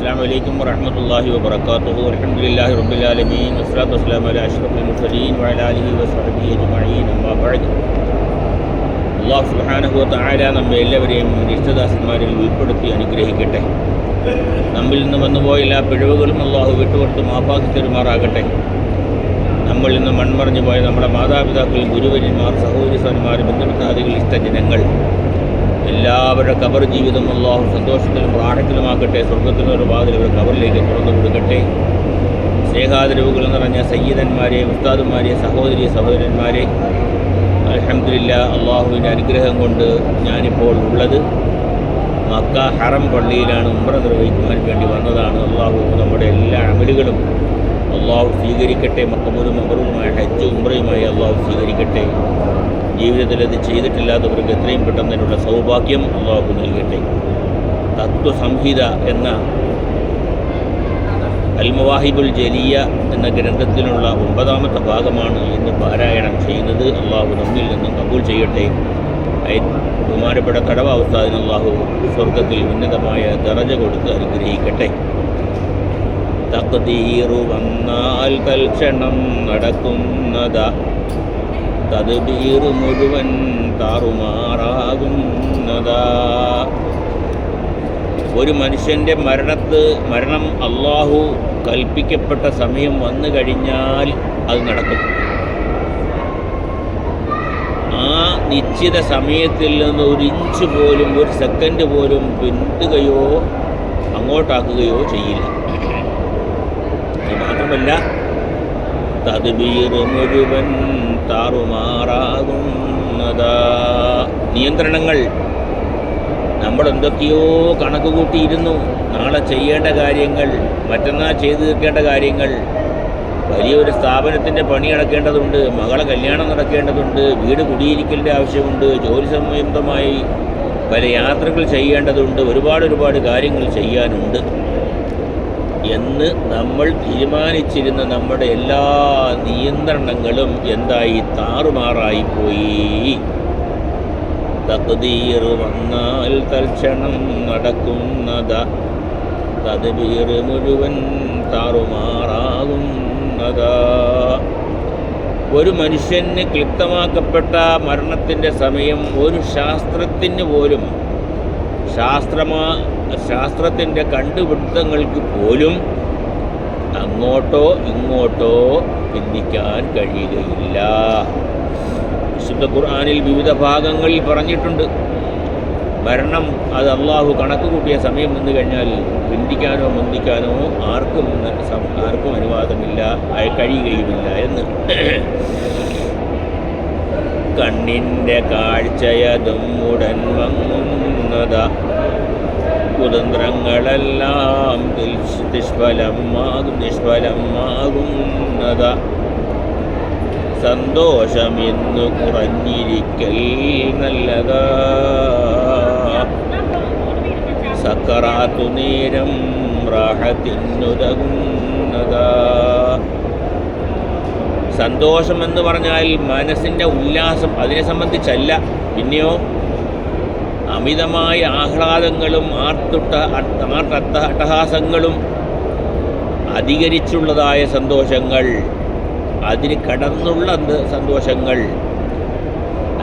അസ്സാം വലൈക്കും വറഹമത്തല്ലാഹി വബർക്കാത്തു അലഹമുല്ലാഹി റബുലാലമീൻ അസ്ലാത്തു വസ്സലാം അല അഷ്റഫുൽ മുസലീൻ വലാലിഹി വസ്ഹബി അജ്മഈൻ. അമ്മാ അള്ളാഹു സുബ്ഹാനഹു വ തആല നമ്മെ എല്ലാവരെയും നിഷ്ഠദാസന്മാരിൽ ഉൾപ്പെടുത്തി അനുഗ്രഹിക്കട്ടെ. നമ്മിൽ നിന്ന് വന്നുപോയ എല്ലാ പിഴവുകളും അള്ളാഹു വിട്ടുകൊടുത്ത് മാപ്പാക്കി തെരുമാറാകട്ടെ നമ്മൾ ഇന്ന് മൺമറിഞ്ഞു പോയ നമ്മുടെ മാതാപിതാക്കൾ ഗുരുവര്യന്മാർ സഹോദരി സഹന്മാർ ബന്ധുമിത്രാദികൾ ഇഷ്ട ജനങ്ങൾ എല്ലാവരുടെ കബർ ജീവിതം അള്ളാഹു സന്തോഷത്തിലും പ്രാണത്തിലുമാക്കട്ടെ സ്വർഗത്തിലും ഒരു വാതിൽ ഒരു കബറിലേക്ക് തുറന്നു കൊടുക്കട്ടെ. സ്നേഹാദരവുകൾ നിറഞ്ഞ സയ്യിദന്മാരെ ഉസ്താദുമാരെ സഹോദരി സഹോദരന്മാരെ അലഹമില്ല അള്ളാഹുവിന്റെ അനുഗ്രഹം കൊണ്ട് ഞാനിപ്പോൾ ഉള്ളത്. മക്ക ഹറം പള്ളിയിലാണ് ഉംറ നിർവഹിക്കുവാൻ വേണ്ടി വന്നതാണ്. അള്ളാഹു നമ്മുടെ എല്ലാ അമലുകളും അള്ളാഹു സ്വീകരിക്കട്ടെ. മക്കബൂലും അമറുമായ ഹജ്ജ് ഉമ്രയുമായി അള്ളാഹു സ്വീകരിക്കട്ടെ. ജീവിതത്തിൽ അത് ചെയ്തിട്ടില്ലാത്തവർക്ക് എത്രയും പെട്ടെന്നതിനുള്ള സൗഭാഗ്യം അള്ളാഹു നൽകട്ടെ. തത്വസംഹിത എന്ന അൽമവാഹിബുൽ ജലിയ എന്ന ഗ്രന്ഥത്തിലുള്ള ഒമ്പതാമത്തെ ഭാഗമാണ് ഇന്ന് പാരായണം ചെയ്യുന്നത്. അള്ളാഹു നമ്മിൽ നിന്നും കബൂൽ ചെയ്യട്ടെ. ബഹുമാനപ്പെട്ട കടവ അവസ്ഥാദിന് അള്ളാഹു സ്വർഗത്തിൽ ഉന്നതമായ ദറജ കൊടുത്ത് അനുഗ്രഹിക്കട്ടെ. തക്തീറു വന്നാൽ തൽക്ഷണം നടക്കുന്നതാ. തദ്ബീർ മുഴുവൻ താറുമാറാകുന്നതാ. ഒരു മനുഷ്യന്റെ മരണത്ത് മരണം അള്ളാഹു കൽപ്പിക്കപ്പെട്ട സമയം വന്നു കഴിഞ്ഞാൽ അത് നടക്കും. ആ നിശ്ചിത സമയത്തിൽ നിന്ന് ഒരു ഇഞ്ച് പോലും ഒരു സെക്കൻഡ് പോലും പിന്തുകയോ അങ്ങോട്ടാക്കുകയോ ചെയ്യില്ല. മാത്രമല്ല തദ്ബീർ മുഴുവൻ താറുമാറാകുന്നതാ. നിയന്ത്രണങ്ങൾ. നമ്മൾ എന്തൊക്കെയോ കണക്ക് കൂട്ടിയിരുന്നു നാളെ ചെയ്യേണ്ട കാര്യങ്ങൾ മറ്റന്നാൾ ചെയ്തു തീർക്കേണ്ട കാര്യങ്ങൾ. വലിയൊരു സ്ഥാപനത്തിന്റെ പണി നടക്കേണ്ടതുണ്ട് മകളെ കല്യാണം നടക്കേണ്ടതുണ്ട് വീട് കുടിയിരിക്കലിന്റെ ആവശ്യമുണ്ട് ജോലി സംബന്ധമായി പല യാത്രകൾ ചെയ്യേണ്ടതുണ്ട് ഒരുപാട് ഒരുപാട് കാര്യങ്ങൾ ചെയ്യാനുണ്ട്. എന്ന് നമ്മൾ തീരുമാനിച്ചിരുന്ന നമ്മുടെ എല്ലാ നിയന്ത്രണങ്ങളും എന്തായി? താറുമാറായി പോയി. തക്തീർ വന്നാൽ തൽക്ഷണം നടക്കുന്നത. തദ്ബീർ മുഴുവൻ താറുമാറാകുന്നത. ഒരു മനുഷ്യന് ക്ലിപ്തമാക്കപ്പെട്ട മരണത്തിന്റെ സമയം ഒരു ശാസ്ത്രത്തിന് പോലും ശാസ്ത്രമാ ശാസ്ത്രത്തിന്റെ കണ്ടുപിടുത്തങ്ങൾക്ക് പോലും അങ്ങോട്ടോ ഇങ്ങോട്ടോ ചിന്തിക്കാൻ കഴിയുകയില്ല. വിശുദ്ധ ഖുർആാനിൽ വിവിധ ഭാഗങ്ങളിൽ പറഞ്ഞിട്ടുണ്ട്. മരണം അത് അള്ളാഹു കണക്ക് കൂട്ടിയ സമയം വന്നു കഴിഞ്ഞാൽ ചിന്തിക്കാനോ മുന്തിക്കാനോ ആർക്കും ആർക്കും അനുവാദമില്ല കഴിയുകയുമില്ല എന്ന്. കണ്ണിന്റെ കാഴ്ചയതും ഉടൻ വങ്ങുന്നത കുതന്ത്രങ്ങളെല്ലാം നിഷ്- നിഷ്ഫലമാകും നിഷ്ഫലമാകുന്നത സന്തോഷമെന്നു കുറഞ്ഞിരിക്കൽ നല്ലത. സക്കറാത്തു നേരം റാഹത്തിനുതകുന്നതാ സന്തോഷമെന്ന് പറഞ്ഞാൽ മനസ്സിന്റെ ഉല്ലാസം അതിനെ സംബന്ധിച്ചല്ല. പിന്നെയോ അമിതമായ ആഹ്ലാദങ്ങളും ആർത്തുട്ട ആർട്ടത്ത അട്ടഹാസങ്ങളും അധികരിച്ചുള്ളതായ സന്തോഷങ്ങൾ അതിന് കടന്നുള്ള സന്തോഷങ്ങൾ?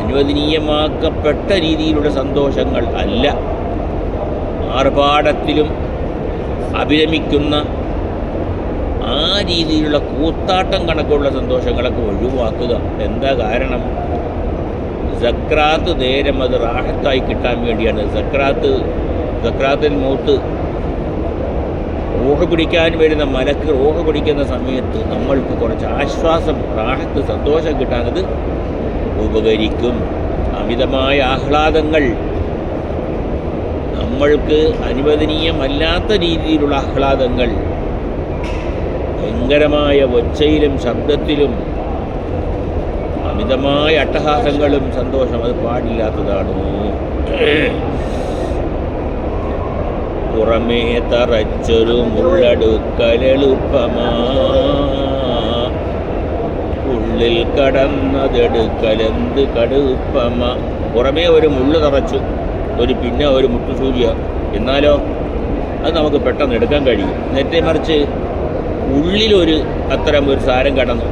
അനുവദനീയമാക്കപ്പെട്ട രീതിയിലുള്ള സന്തോഷങ്ങൾ അല്ല. ആർഭാടത്തിലും അഭിരമിക്കുന്ന ആ രീതിയിലുള്ള കൂത്താട്ടം കണക്കുള്ള സന്തോഷങ്ങളൊക്കെ ഒഴിവാക്കുക. എന്താ കാരണം? സക്രാത്ത് നേരം അത് റാഹത്തായി കിട്ടാൻ വേണ്ടിയാണ്. സക്രാത്ത് സക്രാത്തിൽ മൂത്ത് ഊഹ പിടിക്കാൻ വരുന്ന മലക്ക് ഊഹ പിടിക്കുന്ന സമയത്ത് നമ്മൾക്ക് കുറച്ച് ആശ്വാസം റാഹത്ത് സന്തോഷം കിട്ടാനത് ഉപകരിക്കും. അമിതമായ ആഹ്ലാദങ്ങൾ നമ്മൾക്ക് അനുവദനീയമല്ലാത്ത രീതിയിലുള്ള ആഹ്ലാദങ്ങൾ ഭയങ്കരമായ ഒച്ചയിലും ശബ്ദത്തിലും അമിതമായ അട്ടഹാസങ്ങളും സന്തോഷം അത് പാടില്ലാത്തതാണ്. പുറമേ തറച്ചൊരു മുള്ളടുക്കലെളുപ്പമാ ഉള്ളിൽ കടന്നതെടുക്കലെന്ത് കടുപ്പമ. പുറമേ ഒരു മുള്ളു തറച്ചു ഒരു പിന്നെ ഒരു മുട്ടുസൂര്യ എന്നാലോ അത് നമുക്ക് പെട്ടെന്ന് എടുക്കാൻ കഴിയും. നേരത്തെ മറിച്ച് ഉള്ളിലൊരു അത്തരം ഒരു സാരം കടന്നു.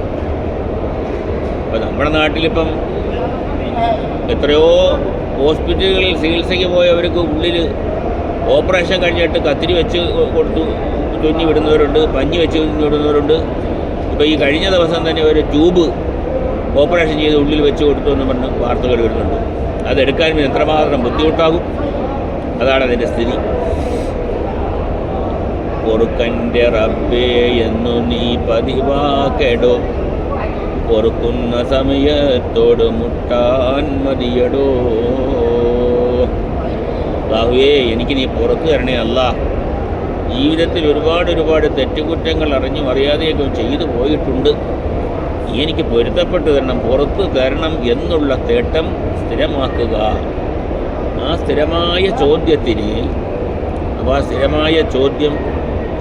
അപ്പം നമ്മുടെ നാട്ടിലിപ്പം എത്രയോ ഹോസ്പിറ്റലുകളിൽ ചികിത്സയ്ക്ക് പോയവർക്ക് ഉള്ളിൽ ഓപ്പറേഷൻ കഴിഞ്ഞിട്ട് കത്തിരി വെച്ച് കൊടുത്തു തുന്നി വിടുന്നവരുണ്ട് പഞ്ഞി വെച്ച് തുന്നി വിടുന്നവരുണ്ട്. ഇപ്പോൾ ഈ കഴിഞ്ഞ ദിവസം തന്നെ ഒരു ട്യൂബ് ഓപ്പറേഷൻ ചെയ്ത് ഉള്ളിൽ വെച്ച് കൊടുത്തു എന്ന് പറഞ്ഞ് വാർത്തകൾ വരുന്നുണ്ട്. അതെടുക്കാൻ എത്രമാത്രം ബുദ്ധിമുട്ടാകും? അതാണ് അതിന്റെ സ്ഥിതി. പൊറുക്കന്റെ റബ്ബേ എന്നു നീ പതിവാക്കെടോ പൊറുക്കുന്ന സമയത്തോട് മുട്ടാൻ മതിയടോ. ബാഹുവേ എനിക്ക് നീ പുറത്തു തരണേ അല്ല. ജീവിതത്തിൽ ഒരുപാട് ഒരുപാട് തെറ്റുകുറ്റങ്ങൾ അറിഞ്ഞും അറിയാതെയൊക്കെ ചെയ്തു പോയിട്ടുണ്ട്. എനിക്ക് പൊരുത്തപ്പെട്ട് തരണം പുറത്ത് തരണം എന്നുള്ള തേട്ടം സ്ഥിരമാക്കുക. ആ സ്ഥിരമായ ചോദ്യത്തിന് അപ്പോൾ ആ സ്ഥിരമായ ചോദ്യം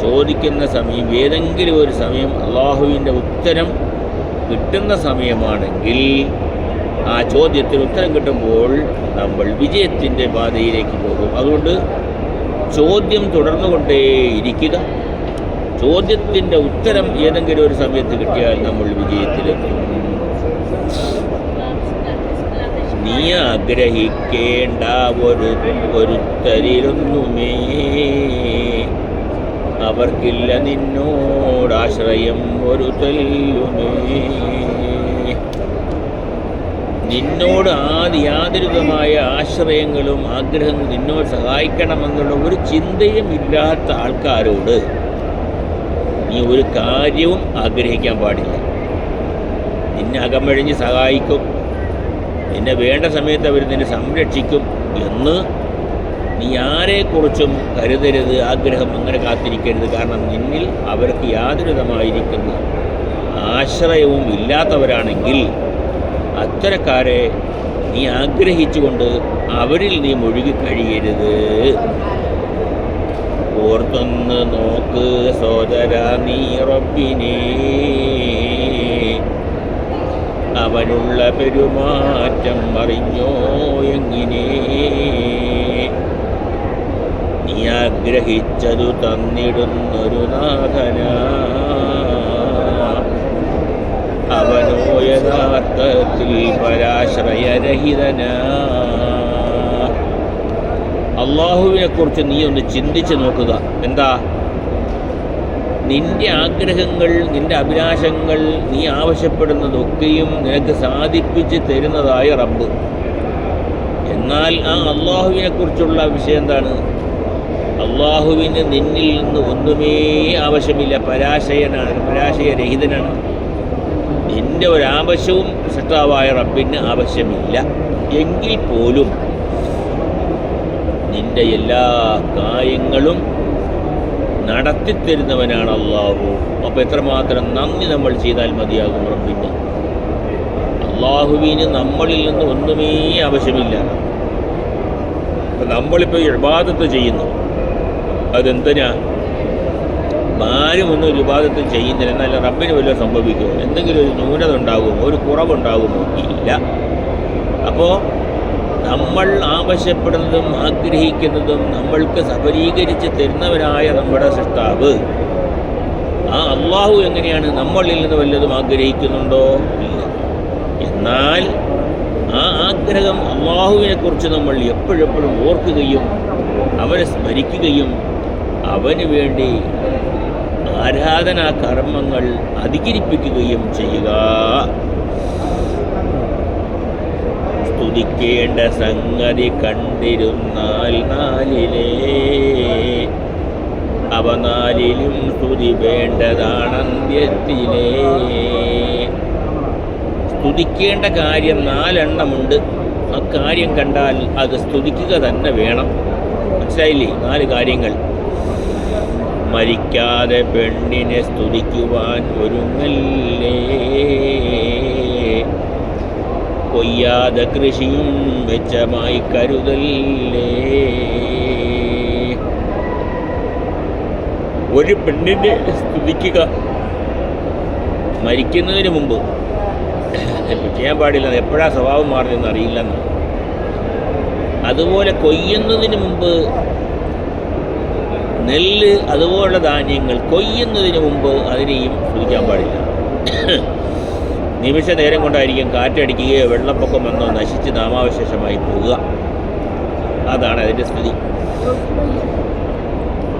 ചോദിക്കുന്ന സമയം ഏതെങ്കിലും ഒരു സമയം അള്ളാഹുവിന്റെ ഉത്തരം കിട്ടുന്ന സമയമാണെങ്കിൽ ആ ചോദ്യത്തിന് ഉത്തരം കിട്ടുമ്പോൾ നമ്മൾ വിജയത്തിന്റെ പാതയിലേക്ക് പോകും. അതുകൊണ്ട് ചോദ്യം തുടർന്നുകൊണ്ടേയിരിക്കുക. ചോദ്യത്തിന്റെ ഉത്തരം ഏതെങ്കിലും ഒരു സമയത്ത് കിട്ടിയാൽ നമ്മൾ വിജയത്തിലെത്തും. നീ ആഗ്രഹിക്കേണ്ട ഒരു ഒരുത്തരിലൊന്നുമേ അവർക്കില്ല നിന്നോടാശ്രയം ഒരു തല്ലുമേ. നിന്നോട് ആദ്യ യാതൊരുവിധമായ ആശ്രയങ്ങളും ആഗ്രഹങ്ങളും നിന്നോട് സഹായിക്കണമെന്നുള്ള ഒരു ചിന്തയും ഇല്ലാത്ത ആൾക്കാരോട് നീ ഒരു കാര്യവും ആഗ്രഹിക്കാൻ പാടില്ല. നിന്നെ അകമഴിഞ്ഞ് സഹായിക്കും. നിന്നെ വേണ്ട സമയത്ത് അവർ നിന്നെ സംരക്ഷിക്കും എന്ന് നീ ആരെക്കുറിച്ചും കരുതരുത് ആഗ്രഹം അങ്ങനെ കാത്തിരിക്കരുത്. കാരണം നിന്നിൽ അവർക്ക് യാതൊരുതമായിരിക്കുന്ന ആശ്രയവും ഇല്ലാത്തവരാണെങ്കിൽ അത്തരക്കാരെ നീ ആഗ്രഹിച്ചുകൊണ്ട് അവരിൽ നീ മുഴുകി കഴിയരുത്. ഓർത്തൊന്ന് നോക്ക് സോദര നീ റബ്ബിനെ. അവനുള്ള പെരുമാറ്റം അറിഞ്ഞോ എങ്ങിനെ നീ ആഗ്രഹിച്ചതു തന്നിടുന്നൊരു നാഥന. അവനോ യഥാർത്ഥത്തിൽ പരാശ്രയരഹിതന. അള്ളാഹുവിനെ കുറിച്ച് നീ ഒന്ന് ചിന്തിച്ച് നോക്കുക. എന്താ? നിന്റെ ആഗ്രഹങ്ങൾ നിന്റെ അഭിലാഷങ്ങൾ നീ ആവശ്യപ്പെടുന്നതൊക്കെയും നിനക്ക് സാധിപ്പിച്ച് തരുന്നതായ റബ്ബ്. എന്നാൽ ആ അള്ളാഹുവിനെ കുറിച്ചുള്ള വിഷയം എന്താണ്? അള്ളാഹുവിന് നിന്നിൽ നിന്ന് ഒന്നുമേ ആവശ്യമില്ല. പരാശയനാണ് പരാശയരഹിതനാണ്. നിന്റെ ഒരാവശ്യവും സൃഷ്ടാവായ റബ്ബിന് ആവശ്യമില്ല. എങ്കിൽ പോലും നിന്റെ എല്ലാ കാര്യങ്ങളും നടത്തിത്തരുന്നവനാണ് അള്ളാഹു. അപ്പോൾ എത്രമാത്രം നന്ദി നമ്മൾ ചെയ്താൽ മതിയാകും റബ്ബിന്? അള്ളാഹുവിന് നമ്മളിൽ നിന്ന് ഒന്നുമേ ആവശ്യമില്ല. നമ്മളിപ്പോൾ ഇബാദത്ത് ചെയ്യുന്നു. അതെന്തിനാ? ആരും ഒന്നും ഒരു വിവാദത്തിൽ ചെയ്യുന്നില്ല. എന്നാൽ റബ്ബിന് വല്ലതും സംഭവിക്കുമോ? എന്തെങ്കിലും ഒരു ന്യൂനത ഉണ്ടാകുമോ ഒരു കുറവുണ്ടാകുമോ? ഇല്ല. അപ്പോൾ നമ്മൾ ആവശ്യപ്പെടുന്നതും ആഗ്രഹിക്കുന്നതും നമ്മൾക്ക് സഫലീകരിച്ച് തരുന്നവരായ നമ്മുടെ സൃഷ്ടാവ്. ആ അള്ളാഹു എങ്ങനെയാണ് നമ്മളിൽ നിന്ന് വല്ലതും ആഗ്രഹിക്കുന്നുണ്ടോ? ഇല്ല. എന്നാൽ ആ ആഗ്രഹം അള്ളാഹുവിനെക്കുറിച്ച് നമ്മൾ എപ്പോഴെപ്പോഴും ഓർക്കുകയും അവരെ സ്മരിക്കുകയും അവന് വേണ്ടി ആരാധനാ കർമ്മങ്ങൾ അധികരിപ്പിക്കുകയും ചെയ്യുക. സ്തുതിക്കേണ്ട സംഗതി കണ്ടിരുന്നാൽ നാലിലേ. അവ നാലിലും സ്തുതി വേണ്ടതാണന്ത്യത്തിലേ. സ്തുതിക്കേണ്ട കാര്യം നാലെണ്ണമുണ്ട്. ആ കാര്യം കണ്ടാൽ അത് സ്തുതിക്കുക തന്നെ വേണം. മനസ്സിലായില്ലേ? നാല് കാര്യങ്ങൾ. മരിക്കാതെ പെണ്ണിനെ സ്തുതിക്കുവാൻ ഒരുങ്ങല്ലേ? കൊയ്യാതെ കൃഷിയും മെച്ചമായി കരുതല്ലേ? ഒരു പെണ്ണിനെ സ്തുതിക്കുക മരിക്കുന്നതിന് മുമ്പ്. ചെയ്യാൻ പാടില്ല. എപ്പോഴാ സ്വഭാവം മാറിയെന്ന് അറിയില്ലെന്ന് അതുപോലെ കൊയ്യുന്നതിന് മുമ്പ് നെല്ല് അതുപോലുള്ള ധാന്യങ്ങൾ കൊയ്യുന്നതിന് മുമ്പ് അതിനെയും കുടിക്കാൻ പാടില്ല. നിമിഷ നേരം കൊണ്ടായിരിക്കും കാറ്റടിക്കുകയോ വെള്ളപ്പൊക്കം വന്നോ നശിച്ച് നാമാവശേഷമായി പോവുക. അതാണ് അതിന്റെ സ്ഥിതി.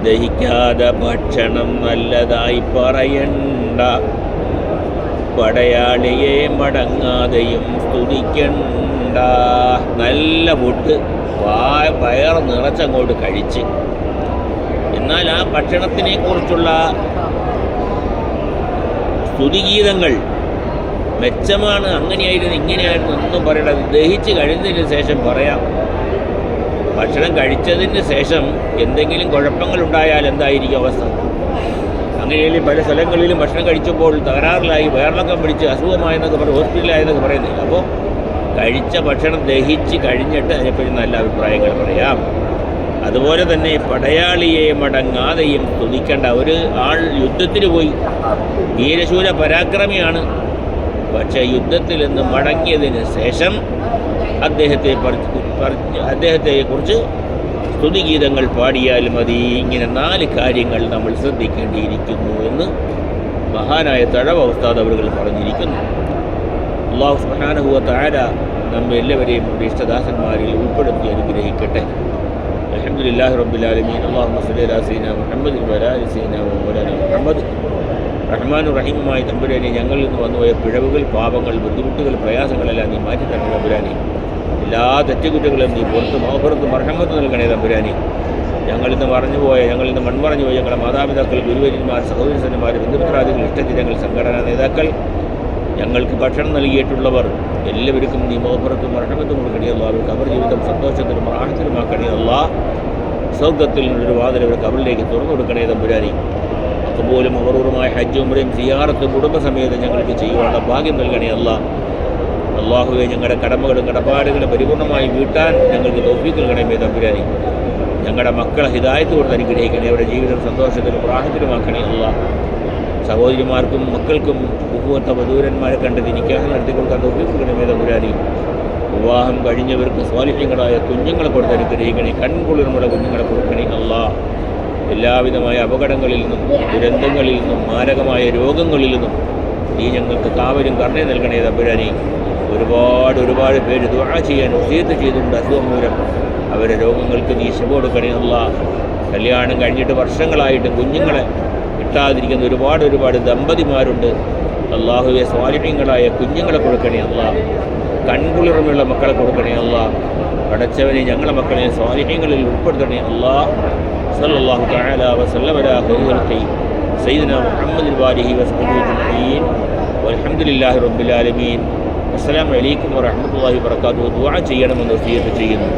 ദഹിക്കാതെ ഭക്ഷണം നല്ലതായി പറയണ്ട. പടയാളിയെ മടങ്ങാതെയും സ്തുതിക്കണ്ട. നല്ല ഫുഡ് വായ വയർ നിറച്ചങ്ങോട്ട് കഴിച്ച്. എന്നാൽ ആ ഭക്ഷണത്തിനെ കുറിച്ചുള്ള സ്തുതിഗീതങ്ങൾ മെച്ചമാണ് അങ്ങനെയായിരുന്നു ഇങ്ങനെയായിരുന്നു ഒന്നും പറയണത് ദഹിച്ച് കഴിഞ്ഞതിന് ശേഷം പറയാം. ഭക്ഷണം കഴിച്ചതിന് ശേഷം എന്തെങ്കിലും കുഴപ്പങ്ങളുണ്ടായാൽ എന്തായിരിക്കും അവസ്ഥ? അങ്ങനെയല്ലേ പല സ്ഥലങ്ങളിലും ഭക്ഷണം കഴിച്ചപ്പോൾ തകരാറിലായി വയറിളക്കം പിടിച്ച് അസുഖമായെന്നൊക്കെ പറഞ്ഞ് ഹോസ്പിറ്റലായെന്നൊക്കെ പറയുന്നത് അപ്പോൾ കഴിച്ച ഭക്ഷണം ദഹിച്ച് കഴിഞ്ഞിട്ട് അതിനെപ്പറ്റി നല്ല അഭിപ്രായങ്ങൾ പറയാം. അതുപോലെ തന്നെ പടയാളിയെ മടങ്ങാതെയും തുതിക്കേണ്ട ഒരു ആൾ യുദ്ധത്തിന് പോയി. വീരശൂര പരാക്രമിയാണ്. പക്ഷേ യുദ്ധത്തിൽ നിന്ന് മടങ്ങിയതിന് ശേഷം അദ്ദേഹത്തെ അദ്ദേഹത്തെക്കുറിച്ച് സ്തുതിഗീതങ്ങൾ പാടിയാൽ മതി. ഇങ്ങനെ നാല് കാര്യങ്ങൾ നമ്മൾ ശ്രദ്ധിക്കേണ്ടിയിരിക്കുന്നു എന്ന് മഹാനായ തഴവ ഉസ്താദ് അവറുകൾ പറഞ്ഞിരിക്കുന്നു. അള്ളാഹു സ്മഹാനുഭവ താര നമ്മെ എല്ലാവരെയും നമ്മുടെ ഇഷ്ടദാസന്മാരിൽ ഉൾപ്പെടുത്തി അനുഗ്രഹിക്കട്ടെ. അലഹമുല്ലാഹി റബ്ബുലാലമീൻ അള്ളാഹു സലീല സീന മുഹമ്മദ് വലാലി സീന മൗലാന മുഹമ്മദ്. റഹ്മാനു റഹീമുമായി തമ്പുരാനെ ഞങ്ങളിൽ നിന്ന് വന്നുപോയ പിഴവുകൾ പാപങ്ങൾ ബുദ്ധിമുട്ടുകൾ പ്രയാസങ്ങളെല്ലാം നീ മാറ്റി തരണം തമ്പുരാനെ. എല്ലാ തെറ്റുകുറ്റങ്ങളും നീ പുറത്ത് മോഹറത്ത് മർഹമത്ത് നൽകണേ തമ്പുരാനെ. ഞങ്ങളിൽ നിന്ന് മറഞ്ഞുപോയ ഞങ്ങളിൽ നിന്ന് മൺമറഞ്ഞു പോയ ഞങ്ങളുടെ മാതാപിതാക്കൾ ഗുരുവര്യന്മാർ സഹോദരന്മാർ ബന്ധുമിത്രാദികൾ ഇഷ്ടജനങ്ങൾ സംഘടനാ നേതാക്കൾ ഞങ്ങൾക്ക് ഭക്ഷണം നൽകിയിട്ടുള്ളവർ എല്ലാവർക്കും നീ മോഹറത്തും മർഹമത്തും കൊടുക്കണിയല്ല അവർക്ക് അവർ ജീവിതം സന്തോഷത്തിനും സന്തോഷത്തിലും ആഹത്തിലുമാക്കണിയല്ല സ്വർഗത്തിൽ നിന്നൊരു വാതിൽ അവർക്ക് അവരിലേക്ക് തുറന്നു കൊടുക്കണേ തമ്പുരാനി അതുപോലും അവറൂറുമായ ഹജ്ജ് ഉംറയും സിയാറത്തും കുടുംബസമേതം ഞങ്ങൾക്ക് ചെയ്യുവാനുള്ള ഭാഗ്യം നൽകണേ അല്ല. അള്ളാഹുവെ ഞങ്ങളുടെ കടമകളും കടപ്പാടുകളും പരിപൂർണമായി വീട്ടാൻ ഞങ്ങൾക്ക് തോഫീക്ക് നൽകണമേ തമ്പുരാനി ഞങ്ങളുടെ മക്കളെ ഹിതായത്ത് കൊടുത്ത് അനുഗ്രഹിക്കണേ അവരുടെ ജീവിതം സന്തോഷത്തിലും പ്രാഹത്തിലുമാക്കണേ അല്ല. സഹോദരിമാർക്കും മക്കൾക്കും ഉപഭോക്ത വധൂരന്മാരെ കണ്ടെത്തി നിൽക്കാൻ നടത്തി കൊടുക്കാൻ തോഫീക്ക് തമ്പുരാനി വിവാഹം കഴിഞ്ഞവർക്ക് സ്വാലിഹ്യങ്ങളായ കുഞ്ഞുങ്ങളെ കൊടുത്ത് അനുഗ്രഹിക്കണേ. കൺകുളിർമുള്ള കുഞ്ഞുങ്ങളെ കൊടുക്കണേ അല്ല എല്ലാവിധമായ അപകടങ്ങളിൽ നിന്നും ദുരന്തങ്ങളിൽ നിന്നും മാരകമായ രോഗങ്ങളിൽ നിന്നും നീ ഞങ്ങൾക്ക് കാവലും കരുണ നൽകണേ തമ്പുരാനി. ഒരുപാട് ഒരുപാട് പേര് ദുആ ചെയ്യാൻ ഉസീത്ത് ചെയ്തിട്ടുണ്ട് അസുഖം മൂലം അവരെ രോഗങ്ങൾക്ക് നീ ശുഭ കൊടുക്കണേ കല്യാണം കഴിഞ്ഞിട്ട് വർഷങ്ങളായിട്ട് കുഞ്ഞുങ്ങളെ കിട്ടാതിരിക്കുന്ന ഒരുപാട് ഒരുപാട് ദമ്പതിമാരുണ്ട്. അള്ളാഹുവെ സ്വാലിഹ്യങ്ങളായ കുഞ്ഞുങ്ങളെ കൊടുക്കണേ അല്ല കൺകുളിർമയുള്ള മക്കളെ കൊടുക്കണേ അല്ല. പടച്ചവനെ ഞങ്ങളുടെ മക്കളെ സ്വാധീനങ്ങളിൽ ഉൾപ്പെടുത്തണേ അല്ല. സല്ലാഹു താല വസല്ലവരാ ഹൈഹർത്തി സയ്യിദന മുഹമ്മദ് വാലിഹി വസ്ബീൻ അലഹമുല്ലാഹി റബ്ബുലാലമീൻ അസ്സാം വലൈക്കും വറഹമുല്ലാഹി വർക്കാത്തു ദുആ ചെയ്യണമെന്ന് സീയത്ത് ചെയ്യുന്നു.